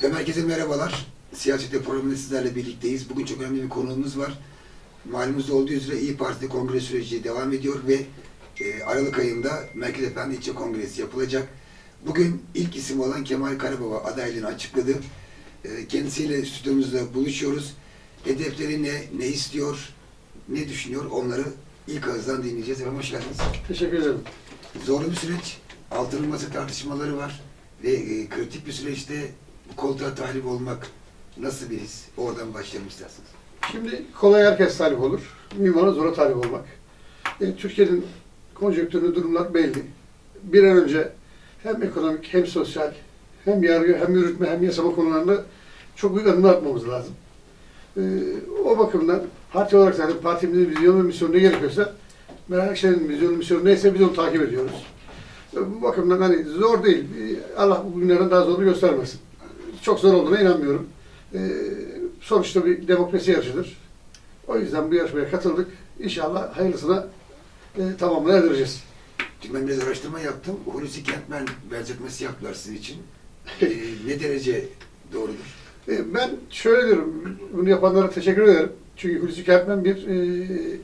Herkese merhabalar. Siyasete programında sizlerle birlikteyiz. Bugün çok önemli bir konuğumuz var. Malumunuz olduğu üzere İyi Parti kongre süreci devam ediyor ve e, Aralık ayında Merkez Efendi İlçe Kongresi yapılacak. Bugün ilk isim olan Kemal Karababa adaylığını açıkladı. E, kendisiyle stüdyomuzda buluşuyoruz. Hedefleri ne, ne istiyor, ne düşünüyor onları ilk ağızdan dinleyeceğiz. Efendim hoş geldiniz. Teşekkür ederim. Zorlu bir süreç, altının masa tartışmaları var ve e, kritik bir süreçte koltuğa talip olmak nasıl bir his? Oradan başlayalım isterseniz. Şimdi kolay herkes talip olur. Mimara zora talip olmak. E, Türkiye'nin konjonktürlü durumlar belli. Bir an önce hem ekonomik hem sosyal hem yargı hem yürütme hem yasama konularında çok büyük adımlar atmamız lazım. E, o bakımdan parti olarak zaten partimizin vizyonu ve misyonu ne gerekiyorsa Meral Akşener'in vizyonu misyonu neyse biz onu takip ediyoruz. E, bu bakımdan hani zor değil. E, Allah bu günlerden daha zorunu göstermesin. Çok zor olduğuna inanmıyorum. E, sonuçta bir demokrasi yarışıdır. O yüzden bu yarışmaya katıldık. İnşallah hayırlısına e, tamamına erdireceğiz. Çünkü ben biraz araştırma yaptım. Hulusi Kentmen benzetmesi yaptılar sizin için. E, ne derece doğrudur? E, ben şöyle diyorum, bunu yapanlara teşekkür ederim. Çünkü Hulusi Kentmen bir e,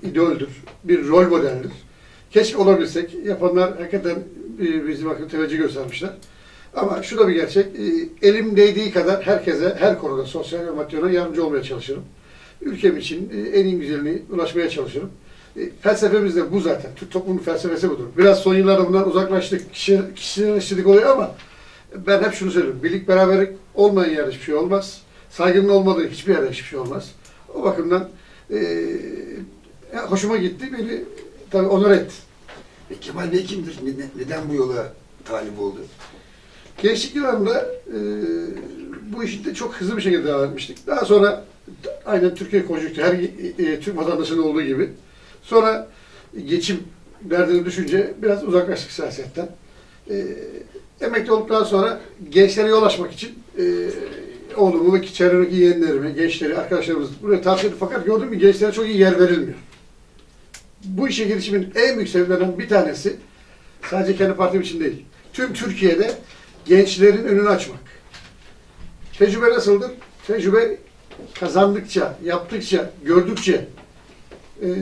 idoldür, bir rol modeldir. Keşke olabilsek. Yapanlar hakikaten e, bizi bakın teveccüh göstermişler. Ama şu da bir gerçek, e, elim değdiği kadar herkese, her konuda sosyal ve maddi yardımcı olmaya çalışırım. Ülkem için e, en iyi güzelliğini ulaşmaya çalışırım. E, felsefemiz de bu zaten. Türk toplumunun felsefesi budur. Biraz son yıllarda bundan uzaklaştık, kişi, kişiselleştirdik oluyor ama ben hep şunu söylüyorum. Birlik beraberlik olmayan yerde hiçbir şey olmaz. Saygının olmadığı hiçbir yerde hiçbir şey olmaz. O bakımdan e, ya hoşuma gitti. Beni tabii onur etti. E, Kemal Bey kimdir? Ne- neden bu yola talip oldu? Gençlik yıllarında e, bu işi de çok hızlı bir şekilde devam etmiştik. Daha sonra aynen Türkiye konjonktürü, her e, Türk vatandaşının olduğu gibi. Sonra geçim derdine düşünce biraz uzaklaştık siyasetten. E, emekli olduktan sonra gençlere yol açmak için e, oğlumu ve çevremdeki yeğenlerimi, gençleri, arkadaşlarımızı buraya tavsiye ettim. Fakat gördüm ki gençlere çok iyi yer verilmiyor. Bu işe girişimin en büyük sebeplerinden bir tanesi sadece kendi partim için değil. Tüm Türkiye'de gençlerin önünü açmak. Tecrübe nasıldır? Tecrübe kazandıkça, yaptıkça, gördükçe eee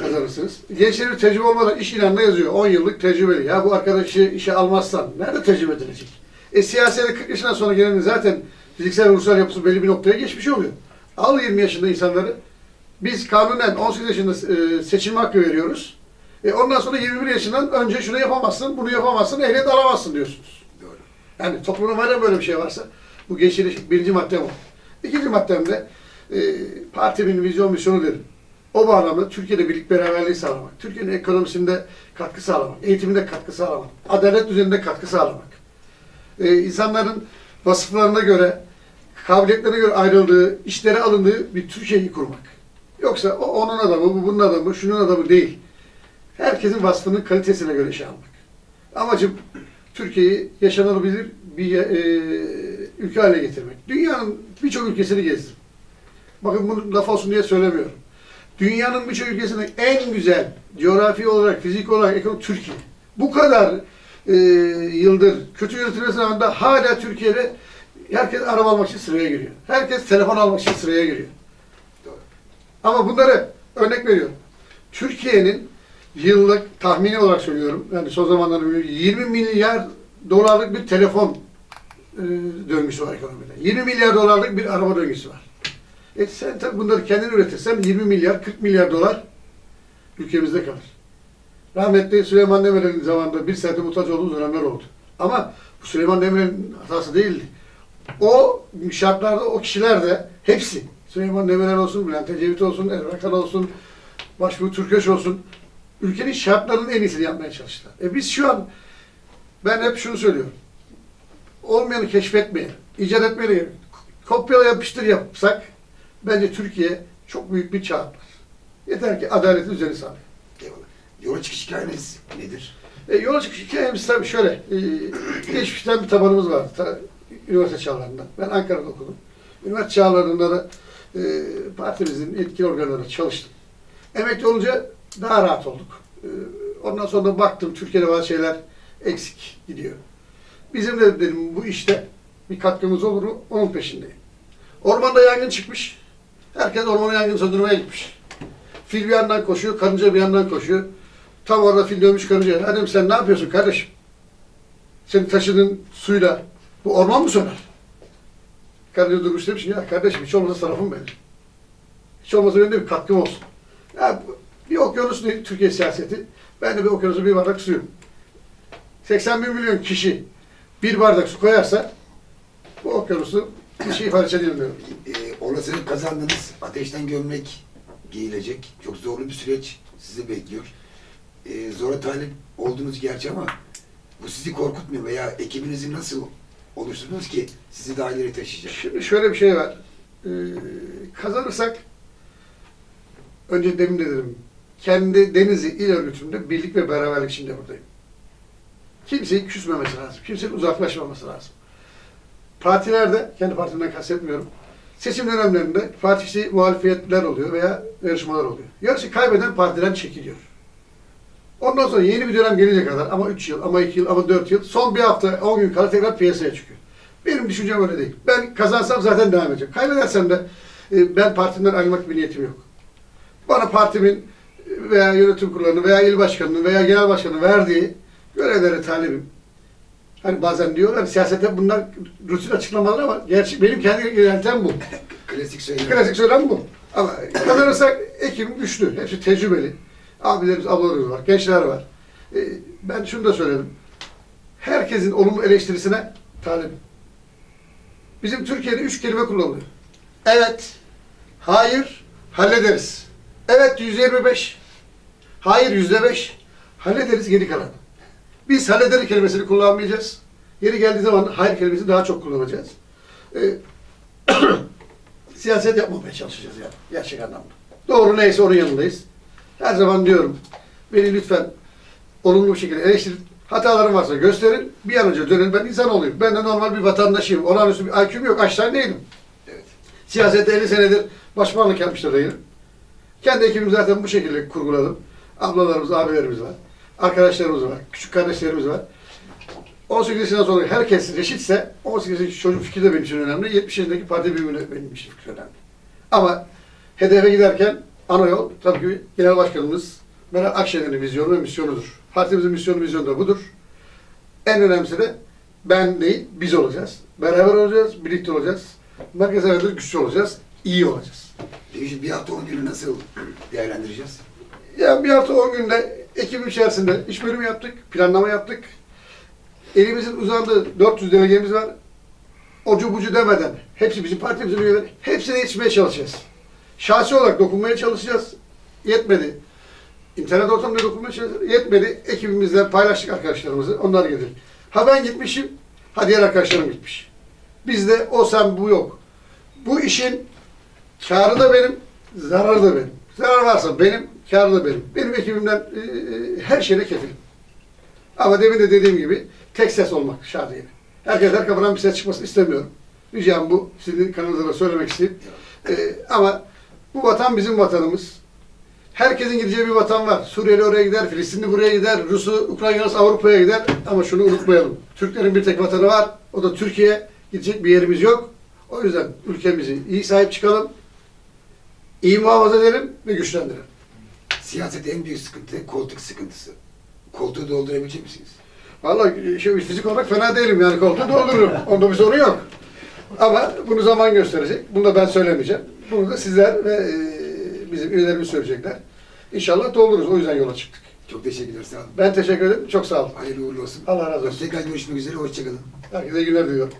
kazanırsınız. Gençlerin tecrübe olmadan iş ilanına yazıyor. 10 yıllık tecrübeli. Ya bu arkadaşı işe almazsan nerede tecrübe edilecek? E siyasete 40 yaşından sonra gelenin zaten fiziksel ve ruhsal yapısı belli bir noktaya geçmiş oluyor. Al 20 yaşında insanları. Biz kanunen 18 yaşında e, seçilme hakkı veriyoruz. E ondan sonra 21 yaşından önce şunu yapamazsın, bunu yapamazsın, ehliyet alamazsın diyorsunuz. Yani toplumda madem böyle bir şey varsa bu gençlerin birinci maddem o. İkinci maddem de e, partimin vizyon misyonu dedim. O bağlamda Türkiye'de birlik beraberliği sağlamak, Türkiye'nin ekonomisinde katkı sağlamak, eğitiminde katkı sağlamak, adalet düzeninde katkı sağlamak. E, insanların vasıflarına göre, kabiliyetlerine göre ayrıldığı, işlere alındığı bir Türkiye'yi kurmak. Yoksa o onun adamı, bu bunun adamı, şunun adamı değil. Herkesin vasfının kalitesine göre iş almak. Amacım Türkiye'yi yaşanabilir bir e, ülke haline getirmek. Dünyanın birçok ülkesini gezdim. Bakın bunu laf olsun diye söylemiyorum. Dünyanın birçok ülkesinin en güzel coğrafi olarak, fizik olarak, ekonomik Türkiye. Bu kadar e, yıldır kötü yönetilmesine rağmen hala Türkiye'de herkes araba almak için sıraya giriyor. Herkes telefon almak için sıraya giriyor. Ama bunları örnek veriyorum. Türkiye'nin yıllık tahmini olarak söylüyorum. Yani son zamanlarda biliyorum, 20 milyar dolarlık bir telefon e, döngüsü var ekonomide. 20 milyar dolarlık bir araba döngüsü var. E sen tabii bunları kendin üretirsen 20 milyar, 40 milyar dolar ülkemizde kalır. Rahmetli Süleyman Demirel'in zamanında bir sente muhtaç olduğumuz dönemler oldu. Ama bu Süleyman Demirel'in hatası değildi. O şartlarda o kişiler de hepsi Süleyman Demirel olsun, Bülent Ecevit olsun, Erbakan olsun, Başbuğ Türkeş olsun ülkenin şartlarının en iyisini yapmaya çalıştılar. E biz şu an ben hep şunu söylüyorum. Olmayanı keşfetmeyelim, icat etmeyelim. Kopyala yapıştır yapsak bence Türkiye çok büyük bir çağ atlar. Yeter ki adaleti düzeni sağlayın. Eyvallah. Yola çıkış hikayeniz nedir? E, yola çıkış hikayemiz tabii şöyle. E, geçmişten bir tabanımız vardı. Ta, üniversite çağlarında. Ben Ankara'da okudum. Üniversite çağlarında da e, partimizin etkili organlarında çalıştım. Emekli olunca daha rahat olduk. E, ondan sonra baktım Türkiye'de bazı şeyler eksik gidiyor. Bizim de dedim bu işte bir katkımız olur mu? Onun peşindeyim. Ormanda yangın çıkmış. Herkes ormana yangın söndürmeye gitmiş. Fil bir yandan koşuyor, karınca bir yandan koşuyor. Tam orada fil dönmüş karınca. Dedim sen ne yapıyorsun kardeşim? Senin taşıdığın suyla bu orman mı söner? Karınca durmuş demiş ya kardeşim hiç olmazsa tarafım benim. Hiç olmazsa benim de bir katkım olsun. Ya bir okyanus Türkiye siyaseti. Ben de bir okyanusa bir bardak suyum. 81 milyon kişi bir bardak su koyarsa bu okyanusu bir şey ifade edilmiyor. E, olasılık kazandınız. Ateşten gömlek giyilecek. Çok zorlu bir süreç sizi bekliyor. E, zora talip olduğunuz gerçi ama bu sizi korkutmuyor veya ekibinizi nasıl oluşturdunuz ki sizi daha ileri taşıyacak? Şimdi şöyle bir şey var. Ee, kazanırsak önce demin de dedim. Kendi Denizli il örgütümde birlik ve beraberlik içinde buradayım. Kimseyi küsmemesi lazım. Kimsenin uzaklaşmaması lazım. Partilerde, kendi partimden kastetmiyorum. Seçim dönemlerinde partisi muhalefetler oluyor veya yarışmalar oluyor. Yarışı kaybeden partiden çekiliyor. Ondan sonra yeni bir dönem gelecek kadar ama 3 yıl, ama 2 yıl, ama 4 yıl son bir hafta 10 gün kala tekrar piyasaya çıkıyor. Benim düşüncem öyle değil. Ben kazansam zaten devam edeceğim. Kaybedersem de e, ben partimden ayrılmak gibi niyetim yok. Bana partimin veya yönetim kurulunun veya il başkanının veya genel başkanının verdiği görevlere talibim. Hani bazen diyorlar siyasette bunlar rutin açıklamalar ama gerçi benim kendi yöntem bu. Klasik söylem. Klasik söylem bu. Ama kazanırsak ekibim güçlü. Hepsi tecrübeli. Abilerimiz, ablalarımız var, gençler var. Ee, ben şunu da söyledim. Herkesin olumlu eleştirisine talibim. Bizim Türkiye'de üç kelime kullanılıyor. Evet, hayır, hallederiz. Evet yüzde yirmi beş, hayır yüzde beş, hallederiz geri kalan. Biz hallederiz kelimesini kullanmayacağız. Yeri geldiği zaman hayır kelimesini daha çok kullanacağız. Ee, siyaset yapmamaya çalışacağız yani gerçek anlamda. Doğru neyse onun yanındayız. Her zaman diyorum beni lütfen olumlu bir şekilde eleştirin. Hatalarım varsa gösterin. Bir an önce dönün. Ben insan olayım. Ben de normal bir vatandaşıyım. Olağanüstü bir IQ'm yok. Aşağı değilim. Evet. Siyasette 50 senedir başbakanlık yapmış da değilim. Kendi ekibimi zaten bu şekilde kurguladım. Ablalarımız, abilerimiz var. Arkadaşlarımız var. Küçük kardeşlerimiz var. 18 yaşından sonra herkes reşitse 18 yaşındaki çocuk fikri de benim için önemli. 70 yaşındaki parti büyüğü benim için fikri önemli. Ama hedefe giderken ana yol tabii ki genel başkanımız Meral Akşener'in vizyonu ve misyonudur. Partimizin misyonu vizyonu da budur. En önemlisi de ben değil, biz olacağız. Beraber olacağız, birlikte olacağız. Merkeze kadar güçlü olacağız, iyi olacağız. Şu bir hafta 10 günü nasıl değerlendireceğiz? Ya bir hafta 10 günde ekibim içerisinde iş bölümü yaptık, planlama yaptık. Elimizin uzandığı 400 delegemiz var. Ocu bucu demeden, hepsi bizim partimizin üyeleri, hepsine yetişmeye çalışacağız. Şahsi olarak dokunmaya çalışacağız. Yetmedi. İnternet ortamında dokunmaya çalışacağız. Yetmedi. Ekibimizle paylaştık arkadaşlarımızı. Onlar gelir. Ha ben gitmişim, ha diğer arkadaşlarım gitmiş. Bizde o sen bu yok. Bu işin karı da benim, zararı da benim. Zarar varsa benim, karı da benim. Benim ekibimden e, e, her şeyle kefilim. Ama demin de dediğim gibi tek ses olmak şartıyla. Herkes her kapıdan bir ses çıkmasını istemiyorum. Ricam bu. Sizin kanalda da söylemek isteyeyim. E, ama bu vatan bizim vatanımız. Herkesin gideceği bir vatan var. Suriyeli oraya gider, Filistinli buraya gider, Rus'u, Ukrayna'sı Avrupa'ya gider. Ama şunu unutmayalım. Türklerin bir tek vatanı var. O da Türkiye. Gidecek bir yerimiz yok. O yüzden ülkemizi iyi sahip çıkalım. iyi muhafaza edelim ve güçlendirelim. Siyasette en büyük sıkıntı koltuk sıkıntısı. Koltuğu doldurabilecek misiniz? Vallahi şey, fizik olarak fena değilim yani koltuğu doldururum. Onda bir sorun yok. Ama bunu zaman gösterecek. Bunu da ben söylemeyeceğim. Bunu da sizler ve e, bizim üyelerimiz söyleyecekler. İnşallah doldururuz. O yüzden yola çıktık. Çok teşekkürler. Sağ olun. Ben teşekkür ederim. Çok sağ olun. Hayırlı uğurlu olsun. Allah razı olsun. Tekrar görüşmek üzere. Hoşçakalın. Herkese günler diliyorum.